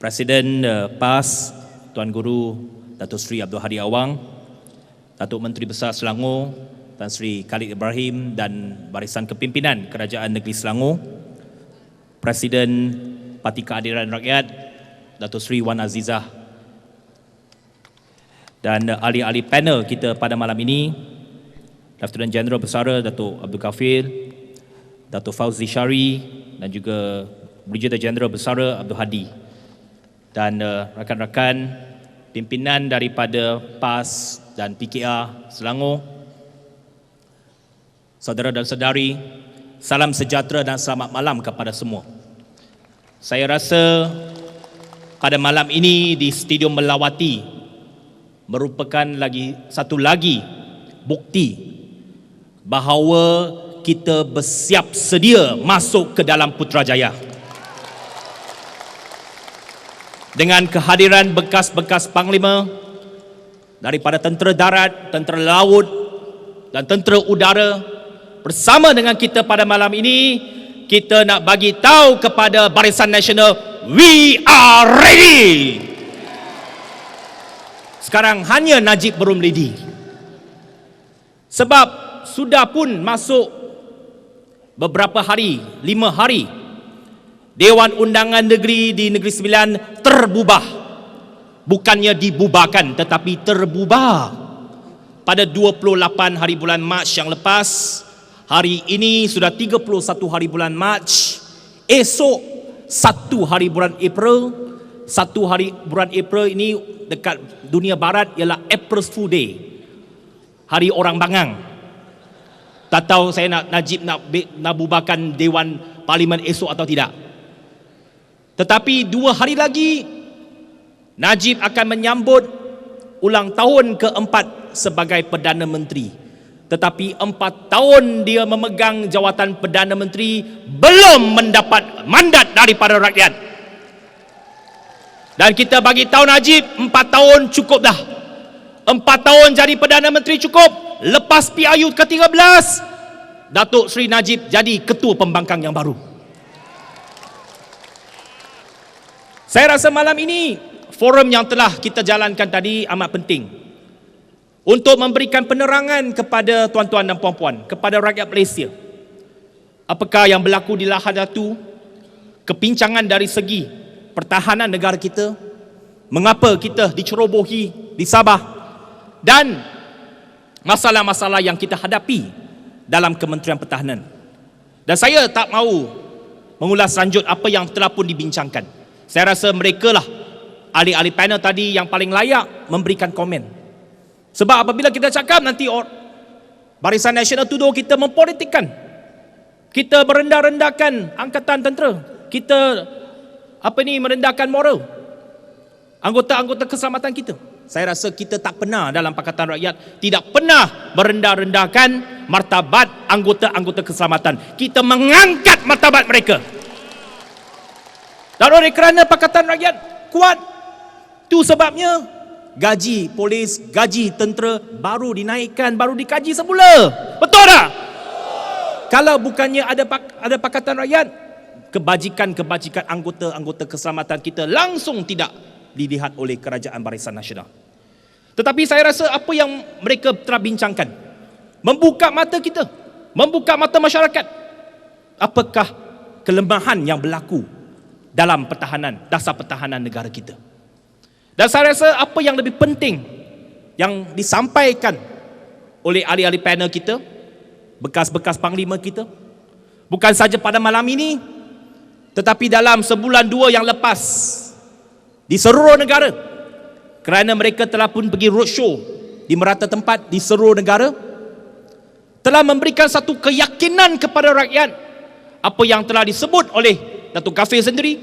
Presiden uh, PAS Tuan Guru Datuk Seri Abdul Hadi Awang, Datuk Menteri Besar Selangor Tan Sri Khalid Ibrahim dan Barisan Kepimpinan Kerajaan Negeri Selangor, Presiden Parti Keadilan Rakyat Datuk Seri Wan Azizah. Dan uh, ahli-ahli panel kita pada malam ini Lieutenant General Besara Datuk Abdul Kafir, Datuk Fauzi Syari dan juga Brigadier General Besara Abdul Hadi dan uh, rakan-rakan pimpinan daripada PAS dan PKR Selangor. Saudara dan saudari, salam sejahtera dan selamat malam kepada semua. Saya rasa pada malam ini di Stadium Melawati merupakan lagi satu lagi bukti bahawa kita bersiap sedia masuk ke dalam Putrajaya dengan kehadiran bekas-bekas panglima daripada tentera darat, tentera laut dan tentera udara bersama dengan kita pada malam ini kita nak bagi tahu kepada Barisan Nasional we are ready. Sekarang hanya Najib belum ready. Sebab sudah pun masuk beberapa hari, lima hari Dewan Undangan Negeri di Negeri Sembilan terbubah. Bukannya dibubarkan tetapi terbubah. Pada 28 hari bulan Mac yang lepas, hari ini sudah 31 hari bulan Mac, esok satu hari bulan April, satu hari bulan April ini dekat dunia barat ialah April Fool Day. Hari orang bangang. Tak tahu saya nak Najib nak, nak bubarkan Dewan Parlimen esok atau tidak. Tetapi dua hari lagi Najib akan menyambut ulang tahun keempat sebagai Perdana Menteri. Tetapi empat tahun dia memegang jawatan Perdana Menteri belum mendapat mandat daripada rakyat. Dan kita bagi tahu Najib empat tahun cukup dah. Empat tahun jadi Perdana Menteri cukup. Lepas PIU ke-13, Datuk Seri Najib jadi Ketua Pembangkang yang baru. Saya rasa malam ini forum yang telah kita jalankan tadi amat penting untuk memberikan penerangan kepada tuan-tuan dan puan-puan, kepada rakyat Malaysia. Apakah yang berlaku di Lahadatu? Kepincangan dari segi pertahanan negara kita, mengapa kita dicerobohi di Sabah dan masalah-masalah yang kita hadapi dalam Kementerian Pertahanan. Dan saya tak mahu mengulas lanjut apa yang telah pun dibincangkan. Saya rasa mereka lah ahli-ahli panel tadi yang paling layak memberikan komen. Sebab apabila kita cakap nanti Barisan Nasional tuduh kita mempolitikkan. Kita merendah-rendahkan angkatan tentera. Kita apa ni merendahkan moral anggota-anggota keselamatan kita. Saya rasa kita tak pernah dalam Pakatan Rakyat tidak pernah merendah-rendahkan martabat anggota-anggota keselamatan. Kita mengangkat martabat mereka. Dan oleh kerana Pakatan Rakyat kuat, tu sebabnya gaji polis, gaji tentera baru dinaikkan, baru dikaji semula. Betul tak? Kalau bukannya ada ada Pakatan Rakyat, kebajikan-kebajikan anggota-anggota keselamatan kita langsung tidak dilihat oleh Kerajaan Barisan Nasional. Tetapi saya rasa apa yang mereka telah bincangkan membuka mata kita, membuka mata masyarakat. Apakah kelemahan yang berlaku dalam pertahanan, dasar pertahanan negara kita. Dan saya rasa apa yang lebih penting yang disampaikan oleh ahli-ahli panel kita, bekas-bekas panglima kita, bukan saja pada malam ini, tetapi dalam sebulan dua yang lepas di seluruh negara, kerana mereka telah pun pergi roadshow di merata tempat di seluruh negara, telah memberikan satu keyakinan kepada rakyat apa yang telah disebut oleh Datuk Kafir sendiri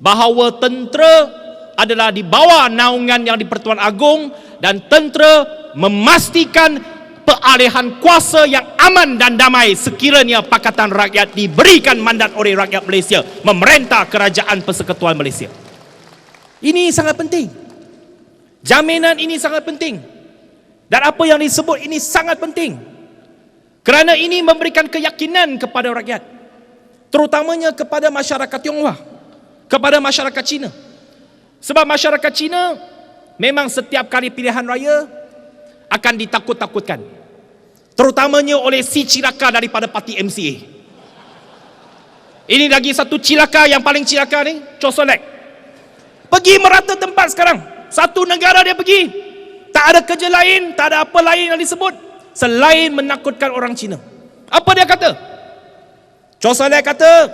bahawa tentera adalah di bawah naungan yang di-Pertuan Agong dan tentera memastikan peralihan kuasa yang aman dan damai sekiranya Pakatan Rakyat diberikan mandat oleh rakyat Malaysia memerintah kerajaan persekutuan Malaysia. Ini sangat penting. Jaminan ini sangat penting. Dan apa yang disebut ini sangat penting. Kerana ini memberikan keyakinan kepada rakyat terutamanya kepada masyarakat Tionghoa, kepada masyarakat Cina, Sebab masyarakat Cina memang setiap kali pilihan raya akan ditakut-takutkan. Terutamanya oleh si cilaka daripada parti MCA. Ini lagi satu cilaka yang paling cilaka ni, Chosolek. Pergi merata tempat sekarang. Satu negara dia pergi. Tak ada kerja lain, tak ada apa lain yang disebut selain menakutkan orang Cina. Apa dia kata? Chosolek kata,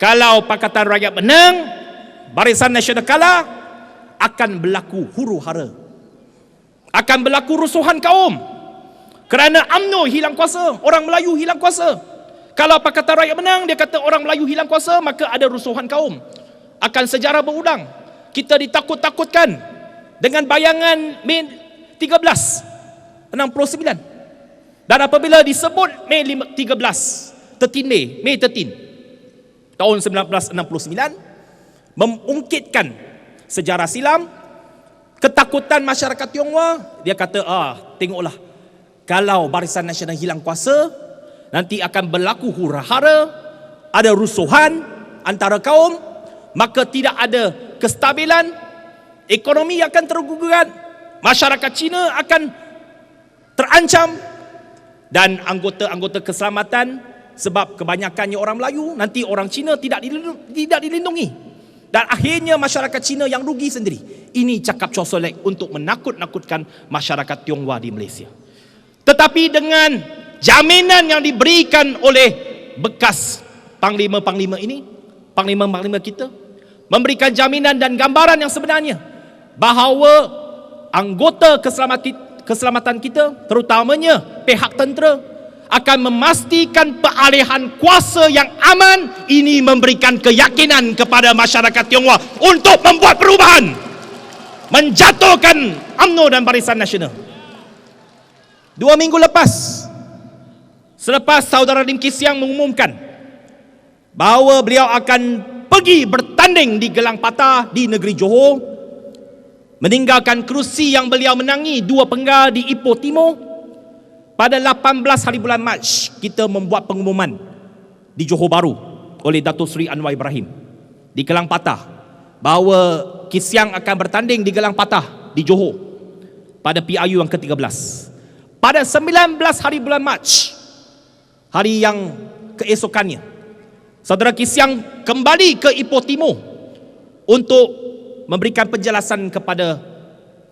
kalau Pakatan Rakyat menang, Barisan Nasional kalah, akan berlaku huru hara. Akan berlaku rusuhan kaum. Kerana UMNO hilang kuasa, orang Melayu hilang kuasa. Kalau Pakatan Rakyat menang, dia kata orang Melayu hilang kuasa, maka ada rusuhan kaum. Akan sejarah berulang. Kita ditakut-takutkan dengan bayangan Mei 13, 69. Dan apabila disebut Mei 13, 13 Mei, Mei 13, tahun 1969, mengungkitkan sejarah silam, ketakutan masyarakat Tionghoa, dia kata, ah, tengoklah, kalau Barisan Nasional hilang kuasa, nanti akan berlaku hura-hara, ada rusuhan antara kaum, maka tidak ada kestabilan, ekonomi akan terguguran, masyarakat Cina akan terancam, dan anggota-anggota keselamatan sebab kebanyakannya orang Melayu nanti orang Cina tidak dilindungi, tidak dilindungi dan akhirnya masyarakat Cina yang rugi sendiri. Ini cakap Chow Solek untuk menakut-nakutkan masyarakat Tionghoa di Malaysia. Tetapi dengan jaminan yang diberikan oleh bekas panglima-panglima ini, panglima-panglima kita, memberikan jaminan dan gambaran yang sebenarnya bahawa anggota keselamatan keselamatan kita, terutamanya pihak tentera, akan memastikan peralihan kuasa yang aman ini memberikan keyakinan kepada masyarakat Tionghoa untuk membuat perubahan menjatuhkan UMNO dan Barisan Nasional. Dua minggu lepas selepas saudara Lim Kee Siang mengumumkan bahawa beliau akan pergi bertanding di Gelang Patah di negeri Johor meninggalkan kerusi yang beliau menangi dua penggal di Ipoh Timur pada 18 hari bulan Mac kita membuat pengumuman di Johor Bahru oleh Datuk Seri Anwar Ibrahim di Gelang Patah bahawa Kisiang akan bertanding di Gelang Patah di Johor pada PIU yang ke-13. Pada 19 hari bulan Mac hari yang keesokannya saudara Kisiang kembali ke Ipoh Timur untuk memberikan penjelasan kepada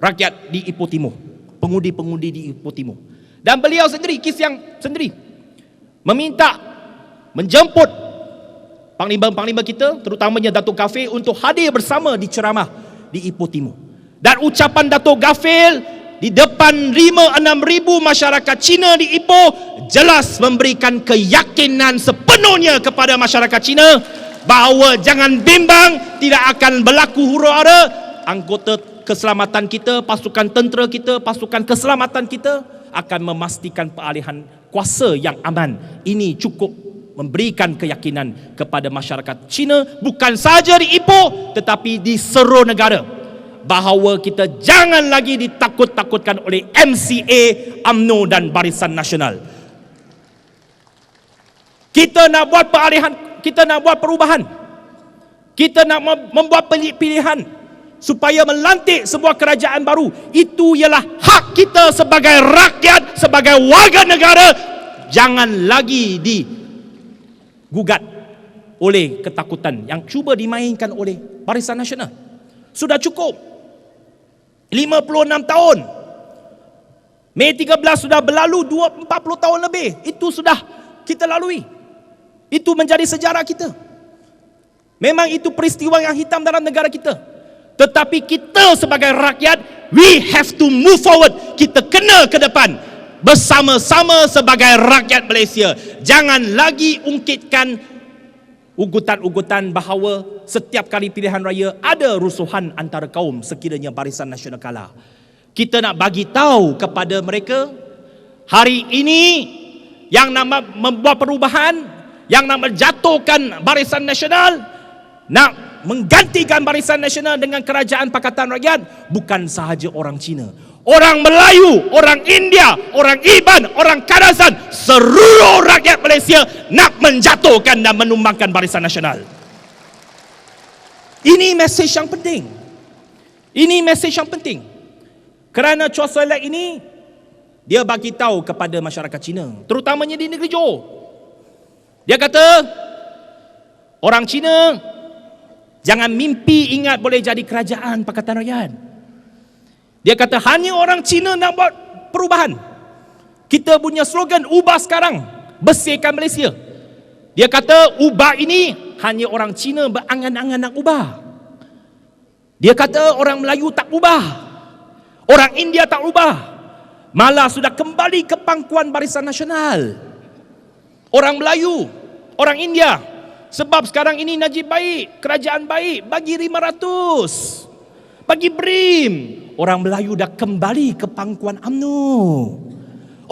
rakyat di Ipoh Timur, pengundi-pengundi di Ipoh Timur. Dan beliau sendiri, kis yang sendiri Meminta Menjemput Panglima-panglima kita Terutamanya Datuk Gafil Untuk hadir bersama di ceramah Di Ipoh Timur Dan ucapan Datuk Gafil Di depan 5-6 ribu masyarakat Cina di Ipoh Jelas memberikan keyakinan sepenuhnya Kepada masyarakat Cina Bahawa jangan bimbang Tidak akan berlaku huru-hara Anggota keselamatan kita Pasukan tentera kita Pasukan keselamatan kita akan memastikan peralihan kuasa yang aman. Ini cukup memberikan keyakinan kepada masyarakat Cina bukan saja di Ipoh tetapi di seluruh negara bahawa kita jangan lagi ditakut-takutkan oleh MCA, AMNO dan Barisan Nasional. Kita nak buat peralihan, kita nak buat perubahan. Kita nak membuat pilihan supaya melantik sebuah kerajaan baru. Itu ialah hak kita sebagai rakyat sebagai warga negara. Jangan lagi digugat oleh ketakutan yang cuba dimainkan oleh Barisan Nasional. Sudah cukup. 56 tahun. Mei 13 sudah berlalu 40 tahun lebih. Itu sudah kita lalui. Itu menjadi sejarah kita. Memang itu peristiwa yang hitam dalam negara kita tetapi kita sebagai rakyat we have to move forward. Kita kena ke depan. Bersama-sama sebagai rakyat Malaysia. Jangan lagi ungkitkan ugutan-ugutan bahawa setiap kali pilihan raya ada rusuhan antara kaum sekiranya Barisan Nasional kalah. Kita nak bagi tahu kepada mereka hari ini yang nak membuat perubahan yang nak menjatuhkan Barisan Nasional nak menggantikan Barisan Nasional dengan Kerajaan Pakatan Rakyat bukan sahaja orang Cina. Orang Melayu, orang India, orang Iban, orang Kadazan, seluruh rakyat Malaysia nak menjatuhkan dan menumbangkan Barisan Nasional. Ini mesej yang penting. Ini mesej yang penting. Kerana Chua Soilek ini dia bagi tahu kepada masyarakat Cina, terutamanya di negeri Johor. Dia kata orang Cina jangan mimpi ingat boleh jadi kerajaan Pakatan Rakyat. Dia kata hanya orang Cina nak buat perubahan. Kita punya slogan ubah sekarang, bersihkan Malaysia. Dia kata ubah ini hanya orang Cina berangan-angan nak ubah. Dia kata orang Melayu tak ubah. Orang India tak ubah. Malah sudah kembali ke pangkuan barisan nasional. Orang Melayu, orang India. Sebab sekarang ini Najib baik, kerajaan baik, bagi 500. Bagi BRIM. Orang Melayu dah kembali ke pangkuan UMNO.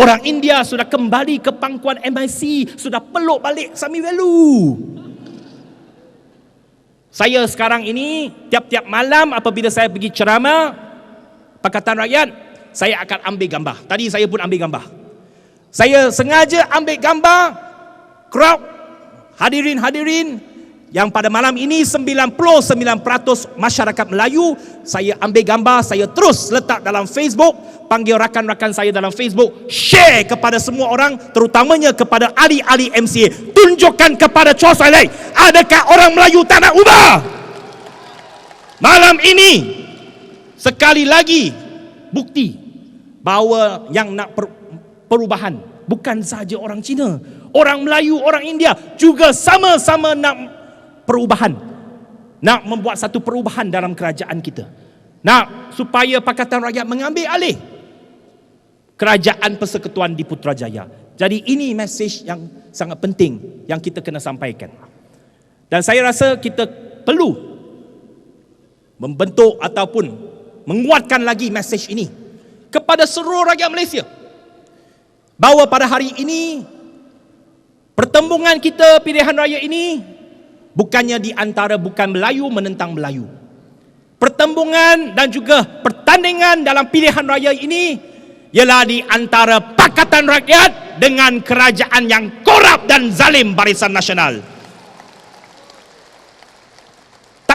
Orang India sudah kembali ke pangkuan MIC, sudah peluk balik Sami Velu. Saya sekarang ini tiap-tiap malam apabila saya pergi ceramah Pakatan Rakyat, saya akan ambil gambar. Tadi saya pun ambil gambar. Saya sengaja ambil gambar crowd hadirin-hadirin yang pada malam ini 99% masyarakat Melayu saya ambil gambar saya terus letak dalam Facebook panggil rakan-rakan saya dalam Facebook share kepada semua orang terutamanya kepada ahli-ahli MCA tunjukkan kepada Sai Lai adakah orang Melayu tak nak ubah malam ini Sekali lagi bukti bahawa yang nak per, perubahan bukan sahaja orang Cina, orang Melayu, orang India juga sama-sama nak perubahan. Nak membuat satu perubahan dalam kerajaan kita. Nak supaya Pakatan Rakyat mengambil alih kerajaan persekutuan di Putrajaya. Jadi ini mesej yang sangat penting yang kita kena sampaikan. Dan saya rasa kita perlu membentuk ataupun menguatkan lagi mesej ini kepada seluruh rakyat Malaysia bahawa pada hari ini pertembungan kita pilihan raya ini bukannya di antara bukan Melayu menentang Melayu pertembungan dan juga pertandingan dalam pilihan raya ini ialah di antara Pakatan Rakyat dengan kerajaan yang korup dan zalim Barisan Nasional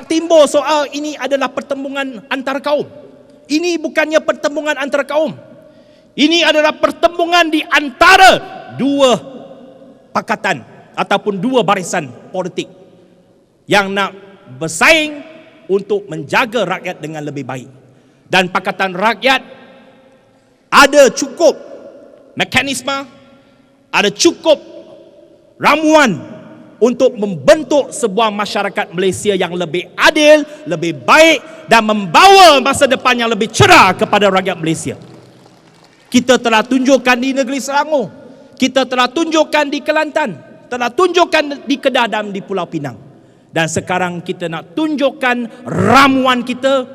timbul soal ini adalah pertembungan antar kaum. Ini bukannya pertembungan antar kaum. Ini adalah pertembungan di antara dua pakatan ataupun dua barisan politik yang nak bersaing untuk menjaga rakyat dengan lebih baik. Dan pakatan rakyat ada cukup mekanisme, ada cukup ramuan untuk membentuk sebuah masyarakat Malaysia yang lebih adil, lebih baik dan membawa masa depan yang lebih cerah kepada rakyat Malaysia. Kita telah tunjukkan di negeri Selangor, kita telah tunjukkan di Kelantan, telah tunjukkan di Kedah dan di Pulau Pinang. Dan sekarang kita nak tunjukkan ramuan kita,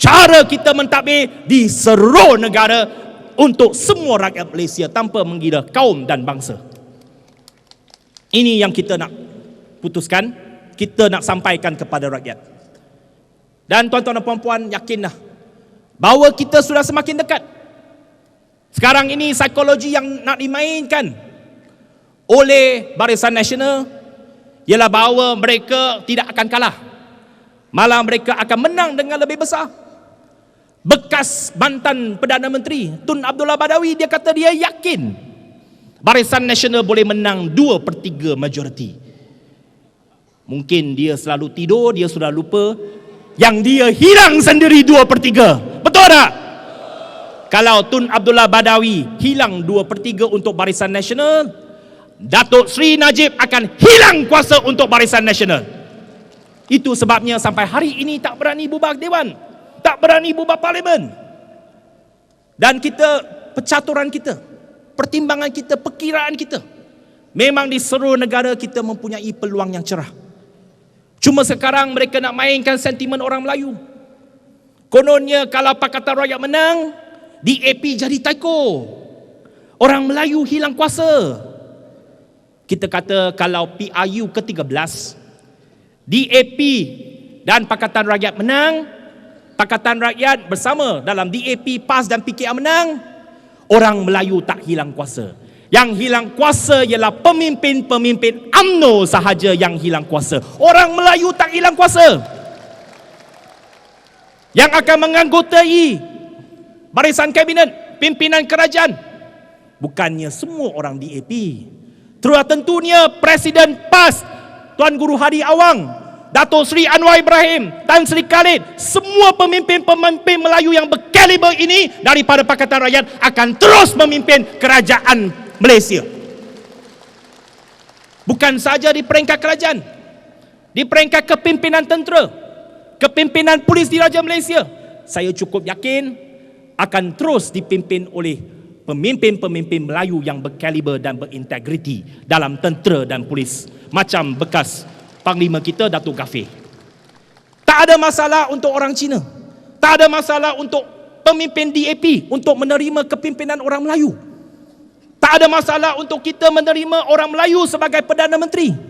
cara kita mentadbir di seluruh negara untuk semua rakyat Malaysia tanpa mengira kaum dan bangsa. Ini yang kita nak putuskan kita nak sampaikan kepada rakyat. Dan tuan-tuan dan puan-puan yakinlah bahawa kita sudah semakin dekat. Sekarang ini psikologi yang nak dimainkan oleh Barisan Nasional ialah bahawa mereka tidak akan kalah. Malah mereka akan menang dengan lebih besar. Bekas mantan Perdana Menteri Tun Abdullah Badawi dia kata dia yakin Barisan Nasional boleh menang 2 per 3 majoriti. Mungkin dia selalu tidur, dia sudah lupa yang dia hilang sendiri dua per tiga. Betul tak? Kalau Tun Abdullah Badawi hilang dua per tiga untuk Barisan Nasional, Datuk Sri Najib akan hilang kuasa untuk Barisan Nasional. Itu sebabnya sampai hari ini tak berani bubar Dewan. Tak berani bubar Parlimen. Dan kita, pecaturan kita, pertimbangan kita, perkiraan kita, memang di seluruh negara kita mempunyai peluang yang cerah. Cuma sekarang mereka nak mainkan sentimen orang Melayu. Kononnya kalau Pakatan Rakyat menang, DAP jadi taiko. Orang Melayu hilang kuasa. Kita kata kalau PRU ke-13, DAP dan Pakatan Rakyat menang, Pakatan Rakyat bersama dalam DAP, PAS dan PKR menang, orang Melayu tak hilang kuasa. Yang hilang kuasa ialah pemimpin-pemimpin UMNO sahaja yang hilang kuasa. Orang Melayu tak hilang kuasa. yang akan menganggotai barisan kabinet pimpinan kerajaan. Bukannya semua orang DAP Terus tentunya Presiden PAS Tuan Guru Hadi Awang Dato Sri Anwar Ibrahim Tan Sri Khalid. Semua pemimpin-pemimpin Melayu yang berkaliber ini daripada Pakatan Rakyat akan terus memimpin kerajaan Malaysia. Bukan saja di peringkat kerajaan di peringkat kepimpinan tentera kepimpinan polis di Raja Malaysia. Saya cukup yakin akan terus dipimpin oleh pemimpin-pemimpin Melayu yang berkaliber dan berintegriti dalam tentera dan polis macam bekas panglima kita Datuk Gafir. Tak ada masalah untuk orang Cina. Tak ada masalah untuk pemimpin DAP untuk menerima kepimpinan orang Melayu. Tak ada masalah untuk kita menerima orang Melayu sebagai Perdana Menteri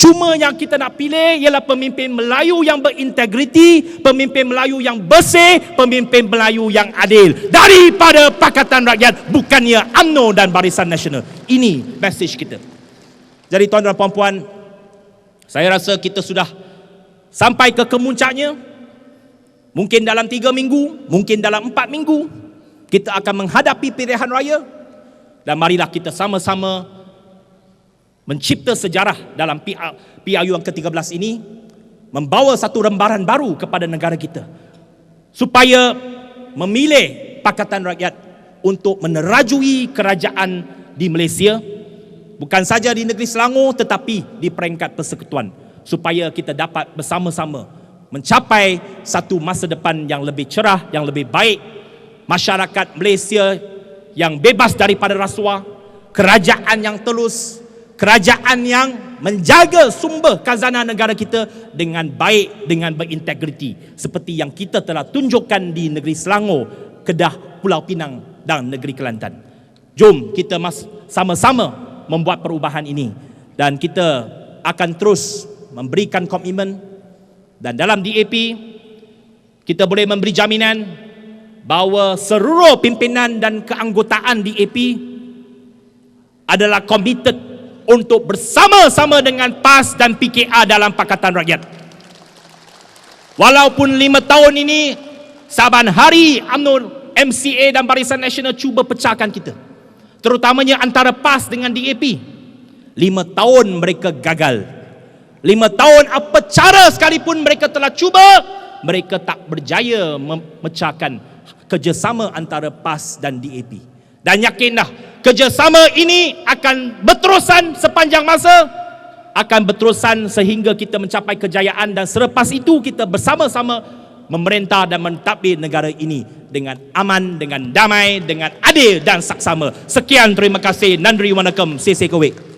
Cuma yang kita nak pilih ialah pemimpin Melayu yang berintegriti, pemimpin Melayu yang bersih, pemimpin Melayu yang adil. Daripada Pakatan Rakyat, bukannya UMNO dan Barisan Nasional. Ini message kita. Jadi tuan dan puan-puan, saya rasa kita sudah sampai ke kemuncaknya. Mungkin dalam tiga minggu, mungkin dalam empat minggu, kita akan menghadapi pilihan raya. Dan marilah kita sama-sama mencipta sejarah dalam PRU yang ke-13 ini membawa satu rembaran baru kepada negara kita. Supaya memilih Pakatan Rakyat untuk menerajui kerajaan di Malaysia bukan saja di negeri Selangor tetapi di peringkat persekutuan. Supaya kita dapat bersama-sama mencapai satu masa depan yang lebih cerah, yang lebih baik. Masyarakat Malaysia yang bebas daripada rasuah kerajaan yang telus kerajaan yang menjaga sumber khazanah negara kita dengan baik dengan berintegriti. Seperti yang kita telah tunjukkan di negeri Selangor, Kedah, Pulau Pinang dan negeri Kelantan. Jom kita mas sama-sama membuat perubahan ini. Dan kita akan terus memberikan komitmen. Dan dalam DAP kita boleh memberi jaminan bahawa seluruh pimpinan dan keanggotaan DAP adalah committed untuk bersama-sama dengan PAS dan PKR dalam Pakatan Rakyat. Walaupun lima tahun ini, saban hari UMNO, MCA dan Barisan Nasional cuba pecahkan kita. Terutamanya antara PAS dengan DAP. Lima tahun mereka gagal. Lima tahun apa cara sekalipun mereka telah cuba, mereka tak berjaya memecahkan kerjasama antara PAS dan DAP. Dan yakinlah kerjasama ini akan berterusan sepanjang masa akan berterusan sehingga kita mencapai kejayaan dan selepas itu kita bersama-sama memerintah dan mentadbir negara ini dengan aman, dengan damai, dengan adil dan saksama. Sekian terima kasih. Nandri Wanakam. Sisi Kowik.